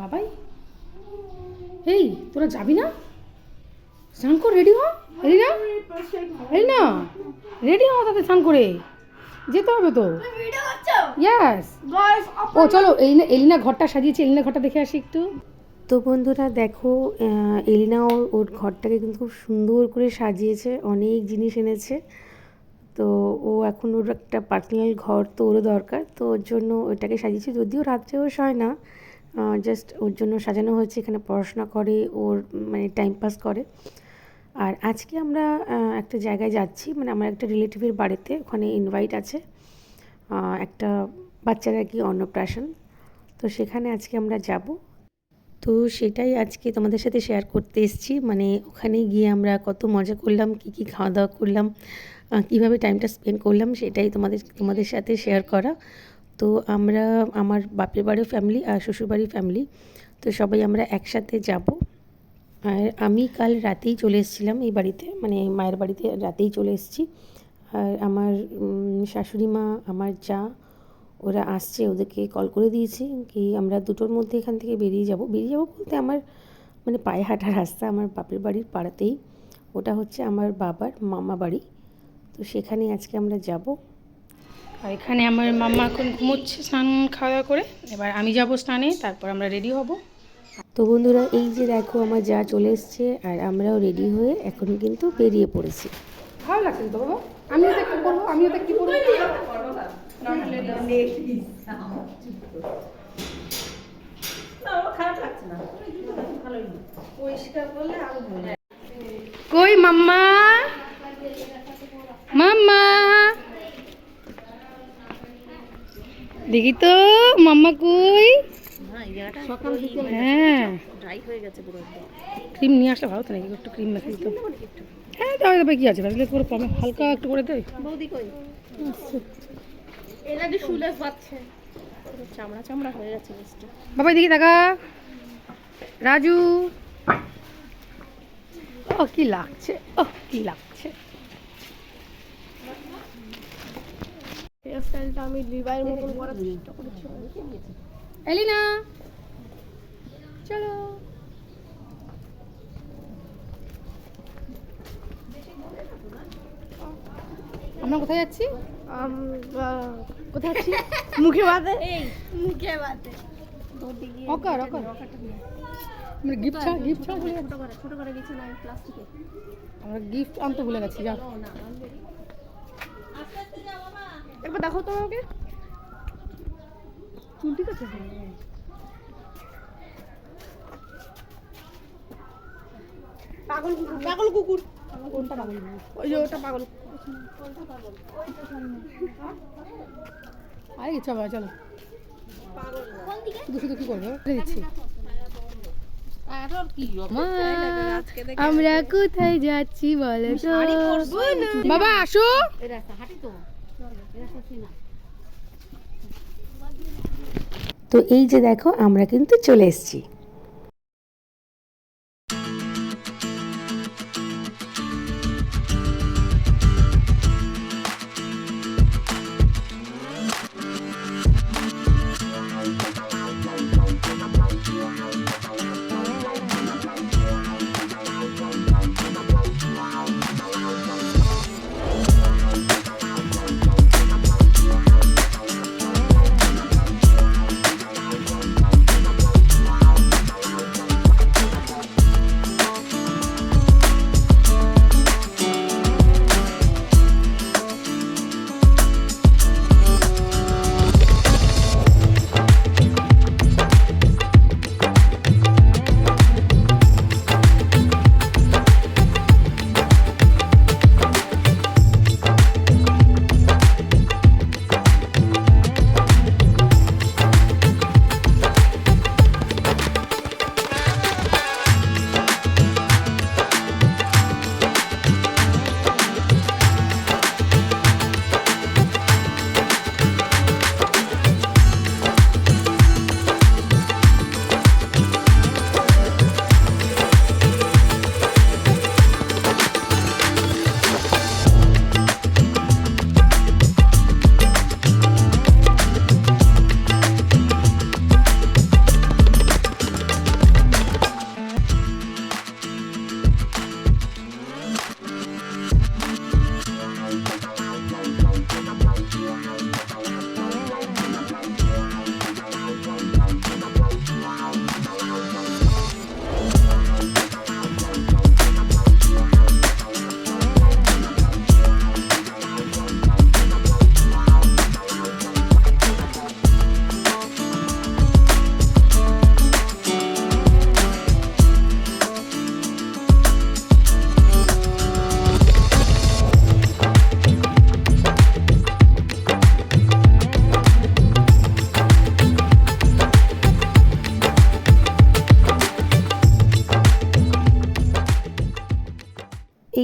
বাবাই। এই তোরা যাবি না? স্নান কর রেডি হ? রেডি না? রেডি না? রেডি হ তাতে স্নান করে যেতে হবে তো। ইয়াস ও চলো এলিনা এলিনা ঘরটা সাজিয়েছে। এলিনা ঘরটা দেখে আসি একটু। তো বন্ধুরা দেখো এলিনা ওর ওর ঘরটাকে কিন্তু খুব সুন্দর করে সাজিয়েছে। অনেক জিনিস এনেছে। তো ও এখন ওর একটা পার্সোনাল ঘর তো ওরও দরকার। তো ওর জন্য ওইটাকে সাজিয়েছে। যদিও রাত্রে রাত্রেও শয় না। জাস্ট ওর জন্য সাজানো হয়েছে, এখানে পড়াশোনা করে, ওর মানে টাইম পাস করে। আর আজকে আমরা একটা জায়গায় যাচ্ছি মানে আমার একটা রিলেটিভের বাড়িতে, ওখানে ইনভাইট আছে একটা বাচ্চার আর কি অন্নপ্রাশন। তো সেখানে আজকে আমরা যাব। তো সেটাই আজকে তোমাদের সাথে শেয়ার করতে এসেছি মানে ওখানে গিয়ে আমরা কত মজা করলাম, কী কী খাওয়া দাওয়া করলাম কীভাবে টাইমটা স্পেন্ড করলাম, সেটাই তোমাদের তোমাদের সাথে শেয়ার করা। তো আমরা, আমার বাপের বাড়ির ফ্যামিলি আর শ্বশুরবাড়ির ফ্যামিলি তো সবাই আমরা একসাথে যাব। আর আমি কাল রাতেই চলে এসেছিলাম এই বাড়িতে মানে মায়ের বাড়িতে রাতেই চলে এসেছি। আর আমার শাশুড়ি মা, আমার যা, ওরা আসছে, ওদেরকে কল করে দিয়েছি কি আমরা দুটোর মধ্যে এখান থেকে বেরিয়ে যাব। বেরিয়ে যাব বলতে আমার মানে পায়ে হাঁটার রাস্তা আমার বাপের বাড়ির পাড়াতেই। ওটা হচ্ছে আমার বাবার মামা বাড়ি। তো সেখানে আজকে আমরা যাব। আর এখানে আমার মাম্মা এখন ঘুমোচ্ছে স্নান খাওয়া দাওয়া করে। এবার আমি যাব স্নানে তারপর আমরা রেডি হব। তো বন্ধুরা এই যে দেখো আমার যা চলে এসছে আর আমরাও রেডি হয়ে এখন কিন্তু বেরিয়ে পড়েছি। ভালো লাগছে তো বাবা? আমিও তো একটু করব আমিও তো একটু করব কই মাম্মা? দেখি তো মাম্মা কই? হ্যাঁ। ক্রিম নিয়ে আসলে ভালো তো নাকি? একটু ক্রিম মেখে দিত হ্যাঁ কি আছে? পুরো কমে হালকা একটু করে দেয় চামড়া চামড়া হয়ে গেছে মিষ্টি বাবাই দেখি দেখা রাজু। ও কি লাগছে। ও কি লাগছে। হেয়ার স্টাইলটা আমি লিভাইয়ের মতন করার চেষ্টা করেছি। এলিনা! চলো। আমরা কোথায় যাচ্ছি? কোথায় আছি মুখে বাদে। এই মুখে বাদে। অকার অকার আমরা গিফট ছাড়া গিফট ছাড়া ছোট করে ছোট করে গেছে না প্লাস্টিকে আমরা গিফট আনতে ভুলে গেছি যা। একবার দেখো তো আমাকে। চুল ঠিক আছে পাগল কুকুর। পাগল কুকুর। কোনটা পাগল ওই যে ওটা পাগল। আরে ইচ্ছা চলো। করব দিচ্ছি। আমরা কোথায় যাচ্ছি বলো তো? বাবা আসো। তো। এই যে দেখো আমরা কিন্তু চলে এসেছি।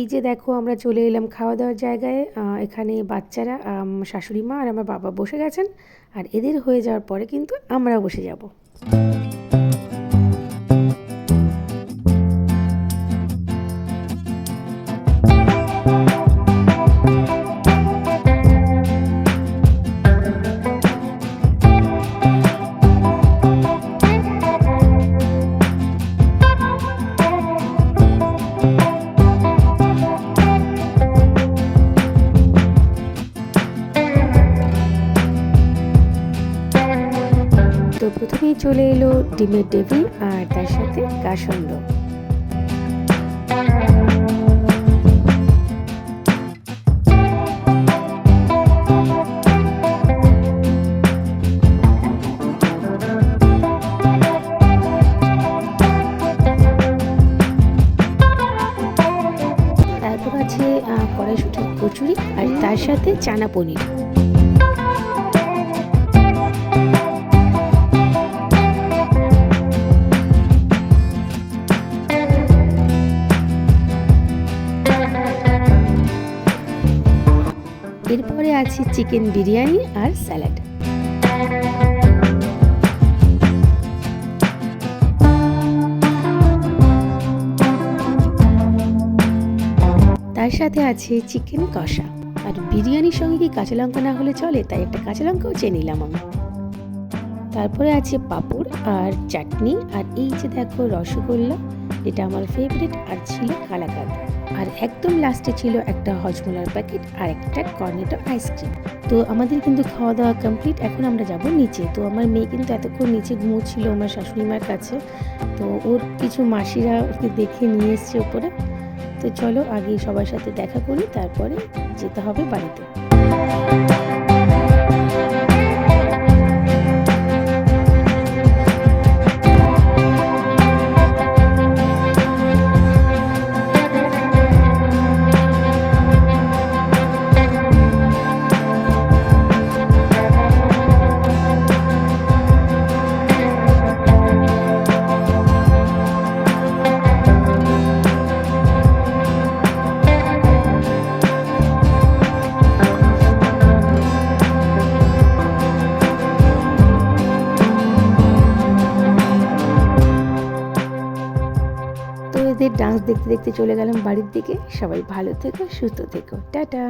এই যে দেখো, আমরা চলে এলাম খাওয়া দাওয়ার জায়গায় এখানে বাচ্চারা শাশুড়ি মা আর আমার বাবা বসে গেছেন। আর এদের হয়ে যাওয়ার পরে কিন্তু আমরা বসে যাব। প্রথমেই চলে এলো ডিমের ডেভিল আর তার সাথে কাসন্দ। তারপর আছে কড়াইশুটির কচুরি আর তার সাথে চানা পনির। আছে চিকেন বিরিয়ানি আর স্যালাড। তার সাথে আছে চিকেন কষা। আর বিরিয়ানির সঙ্গে কি কাঁচা লঙ্কা না হলে চলে? তাই একটা কাঁচা লঙ্কাও চেয়ে নিলাম আমি। তারপরে আছে পাপড় আর চাটনি। আর এই যে দেখো রসগোল্লা এটা আমার ফেভারিট আর ছিল কালাকাঁদ। আর একদম লাস্টে ছিল একটা হজমোলার প্যাকেট আর একটা কর্নেটো আইসক্রিম তো আমাদের কিন্তু খাওয়া দাওয়া কমপ্লিট এখন আমরা যাব নিচে। তো আমার মেয়ে কিন্তু এতক্ষণ নিচে ঘুমোচ্ছিল আমার শাশুড়ি মার কাছে। তো ওর কিছু মাসিরা ওকে দেখে নিয়ে এসছে ওপরে। তো চলো আগে সবার সাথে দেখা করি, তারপরে যেতে হবে বাড়িতে। দেখতে দেখতে চলে গেলাম বাড়ির দিকে। সবাই ভালো থেকো সুস্থ থেকো। টাটা।